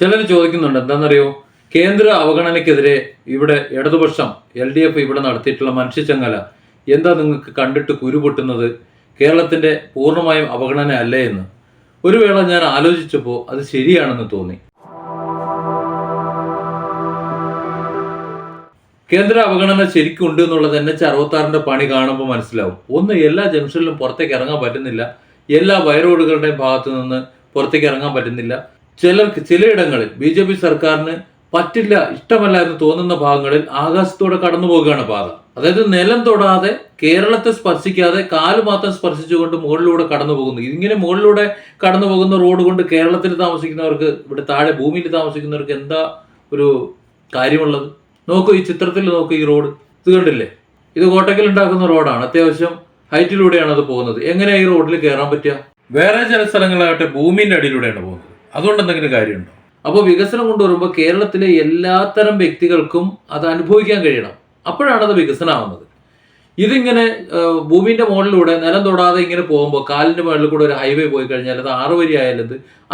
ചിലർ ചോദിക്കുന്നുണ്ട് എന്താണെന്നറിയോ കേന്ദ്ര അവഗണനയ്ക്കെതിരെ ഇവിടെ ഇടതുപക്ഷം എൽ ഡി എഫ് ഇവിടെ നടത്തിയിട്ടുള്ള മനുഷ്യച്ചങ്ങല എന്താ നിങ്ങൾക്ക് കണ്ടിട്ട് കുരുപൊട്ടുന്നത് കേരളത്തിന്റെ പൂർണമായും അവഗണന അല്ലേ എന്ന്. ഒരു വേള ഞാൻ ആലോചിച്ചപ്പോൾ അത് ശരിയാണെന്ന് തോന്നി. കേന്ദ്ര അവഗണന ശരിക്കും ഉണ്ട് എന്നുള്ളത് എൻ എച്ച് അറുപത്താറിന്റെ പണി കാണുമ്പോൾ മനസ്സിലാവും. ഒന്ന് എല്ലാ ജംഗ്ഷനിലും പുറത്തേക്ക് ഇറങ്ങാൻ പറ്റുന്നില്ല. എല്ലാ വയറോഡുകളുടെയും ഭാഗത്തു നിന്ന് പുറത്തേക്ക് ഇറങ്ങാൻ പറ്റുന്നില്ല. ചിലർക്ക് ചിലയിടങ്ങളിൽ ബി ജെ പി സർക്കാരിന് പറ്റില്ല ഇഷ്ടമല്ല എന്ന് തോന്നുന്ന ഭാഗങ്ങളിൽ ആകാശത്തോടെ കടന്നു പോകുകയാണ് പാത അതായത് നിലം തൊടാതെ കേരളത്തെ സ്പർശിക്കാതെ കാൽ മാത്രം സ്പർശിച്ചുകൊണ്ട് മുകളിലൂടെ കടന്നു പോകുന്നു. ഇങ്ങനെ മുകളിലൂടെ കടന്നു പോകുന്ന റോഡ് കൊണ്ട് കേരളത്തിൽ താമസിക്കുന്നവർക്ക് ഇവിടെ താഴെ ഭൂമിയിൽ താമസിക്കുന്നവർക്ക് എന്താ ഒരു കാര്യമുള്ളത്? നോക്കൂ ഈ ചിത്രത്തിൽ നോക്കൂ ഈ റോഡ്. ഇത് കണ്ടില്ലേ? ഇത് കോട്ടക്കൽ ഉണ്ടാക്കുന്ന റോഡാണ്. അത്യാവശ്യം ഹൈറ്റിലൂടെയാണ് അത് പോകുന്നത്. എങ്ങനെയാണ് ഈ റോഡിൽ കയറാൻ പറ്റുക? വേറെ ചില സ്ഥലങ്ങളാകട്ടെ ഭൂമിന്റെ അടിയിലൂടെയാണ് പോകുന്നത്. അതുകൊണ്ട് എന്തെങ്കിലും കാര്യമുണ്ടോ? അപ്പോൾ വികസനം കൊണ്ടുവരുമ്പോൾ കേരളത്തിലെ എല്ലാത്തരം വ്യക്തികൾക്കും അത് അനുഭവിക്കാൻ കഴിയണം. അപ്പോഴാണ് അത് വികസനമാവുന്നത്. ഇതിങ്ങനെ ഭൂമിന്റെ മുകളിലൂടെ നിലം തൊടാതെ ഇങ്ങനെ പോകുമ്പോൾ കാലിന്റെ മുകളിൽ കൂടെ ഒരു ഹൈവേ പോയി കഴിഞ്ഞാൽ അത് ആറ് വരി ആയാലും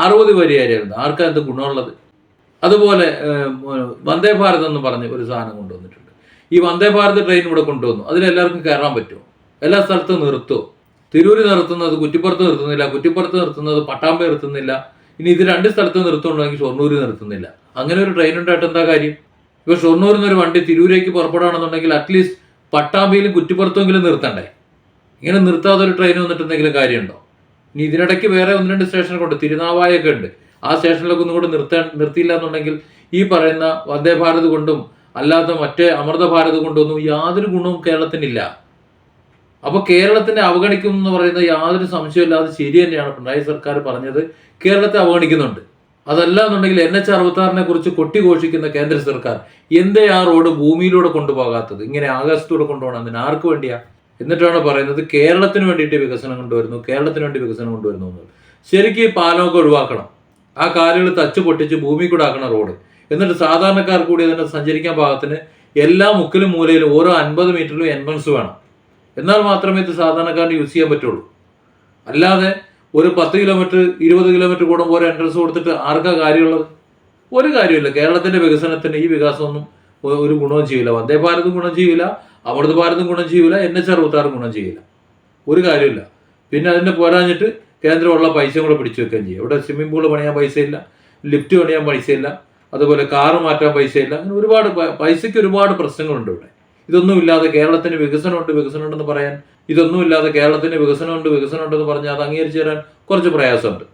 അറുപത് വരി ആയാലും ആർക്കാ എന്ത് ഗുണമുള്ളത്? അതുപോലെ വന്ദേ ഭാരത് എന്ന് പറഞ്ഞ് ഒരു സാധനം കൊണ്ടുവന്നിട്ടുണ്ട്. ഈ വന്ദേ ഭാരത് ട്രെയിൻ ഇവിടെ കൊണ്ടുവന്നു. അതിലെല്ലാവർക്കും കയറാൻ പറ്റുമോ? എല്ലാ സ്ഥലത്തും നിർത്തുമോ? തിരൂര് നിർത്തുന്നത് കുറ്റിപ്പുറത്ത് നിർത്തുന്നില്ല കുറ്റിപ്പുറത്ത് നിർത്തുന്നത് പട്ടാമ്പ നിർത്തുന്നില്ല. ഇനി ഇത് രണ്ട് സ്ഥലത്ത് നിർത്തുന്നുണ്ടെങ്കിൽ ഷൊർണൂരിൽ നിർത്തുന്നില്ല. അങ്ങനെ ഒരു ട്രെയിൻ ഉണ്ടായിട്ട് എന്താ കാര്യം? ഇപ്പൊ ഷൊർണൂരിൽ നിന്ന് ഒരു വണ്ടി തിരൂരേക്ക് പുറപ്പെടുകയാണെന്നുണ്ടെങ്കിൽ അറ്റ്ലീസ്റ്റ് പട്ടാമ്പിയിലും കുറ്റിപ്പുറത്തുമെങ്കിലും നിർത്തണ്ടേ? ഇങ്ങനെ നിർത്താതെ ഒരു ട്രെയിൻ വന്നിട്ടുണ്ടെങ്കിലും കാര്യമുണ്ടോ? ഇനി ഇതിനിടയ്ക്ക് വേറെ ഒന്ന് രണ്ട് സ്റ്റേഷനൊക്കെ ഉണ്ട് തിരുനാവായൊക്കെ ഉണ്ട്. ആ സ്റ്റേഷനിലൊക്കെ ഒന്നും കൂടെ നിർത്താൻ നിർത്തിയില്ല എന്നുണ്ടെങ്കിൽ ഈ പറയുന്ന വന്ദേ ഭാരത് കൊണ്ടും അല്ലാത്ത മറ്റേ അമൃത ഭാരത് കൊണ്ടൊന്നും യാതൊരു ഗുണവും കേരളത്തിനില്ല. അപ്പൊ കേരളത്തിനെ അവഗണിക്കും എന്ന് പറയുന്നത് യാതൊരു സംശയമില്ലാതെ ശരി തന്നെയാണ് പിണറായി സർക്കാർ പറഞ്ഞത്. കേരളത്തെ അവഗണിക്കുന്നുണ്ട്. അതല്ല എന്നുണ്ടെങ്കിൽ എൻ എച്ച് അറുപത്താറിനെ കുറിച്ച് കൊട്ടിഘോഷിക്കുന്ന കേന്ദ്ര സർക്കാർ എന്തേ ആ റോഡ് ഭൂമിയിലൂടെ കൊണ്ടുപോകാത്തത്? ഇങ്ങനെ ആകാശത്തൂടെ കൊണ്ടുപോകണം. അതിന് ആർക്ക് വേണ്ടിയാ? എന്നിട്ടാണ് പറയുന്നത് കേരളത്തിന് വേണ്ടിയിട്ട് വികസനം കൊണ്ടുവരുന്നു കേരളത്തിന് വേണ്ടി വികസനം കൊണ്ടുവരുന്നു ശരിക്കും ഈ പാലമൊക്കെ ഒഴിവാക്കണം. ആ കാലുകൾ തച്ചു പൊട്ടിച്ച് ഭൂമി കൂടെ ആക്കണം റോഡ്. എന്നിട്ട് സാധാരണക്കാർ കൂടി അതിനെ സഞ്ചരിക്കാൻ പാകത്തിന് എല്ലാ മുക്കിലും മൂലയിലും ഓരോ അൻപത് മീറ്ററിലും എൻട്രൻസ് വേണം. എന്നാൽ മാത്രമേ ഇത് സാധാരണക്കാരന് യൂസ് ചെയ്യാൻ പറ്റുള്ളൂ. അല്ലാതെ ഒരു പത്ത് കിലോമീറ്റർ ഇരുപത് കിലോമീറ്റർ കൂടുമ്പോൾ ഒരു എൻട്രൻസ് കൊടുത്തിട്ട് ആർക്കാ കാര്യമുള്ളത്? ഒരു കാര്യമില്ല കേരളത്തിന്റെ വികസനത്തിന് ഈ വികാസമൊന്നും ഒരു ഗുണവും ചെയ്യില്ല വന്ദേ ഭാരതും ഗുണം ചെയ്യില്ല അമൃത് ഭാരതും ഗുണം ചെയ്യില്ല എൻ എച്ച് അറുപത്താറും ഗുണം ചെയ്യില്ല ഒരു കാര്യമില്ല പിന്നെ അതിന്റെ പോരാഞ്ഞിട്ട് കേന്ദ്രമുള്ള പൈസയും കൂടെ പിടിച്ചു വെക്കുകയും ചെയ്യും. ഇവിടെ സ്വിമ്മിംഗ് പൂൾ പണിയാൻ പൈസയില്ല ലിഫ്റ്റ് പണിയാൻ പൈസയില്ല അതുപോലെ കാറ് മാറ്റാൻ പൈസയില്ല അങ്ങനെ ഒരുപാട് പൈസയ്ക്ക് ഒരുപാട് പ്രശ്നങ്ങളുണ്ട് ഇവിടെ. ഇതൊന്നും ഇല്ലാതെ കേരളത്തിന് വികസനമുണ്ട് വികസനമുണ്ടെന്ന് പറയാൻ ഇതൊന്നുമില്ലാതെ കേരളത്തിന് വികസനമുണ്ട് വികസനമുണ്ടെന്ന് പറഞ്ഞാൽ അത് അംഗീകരിച്ചു തരാൻ കുറച്ച് പ്രയാസമുണ്ട്.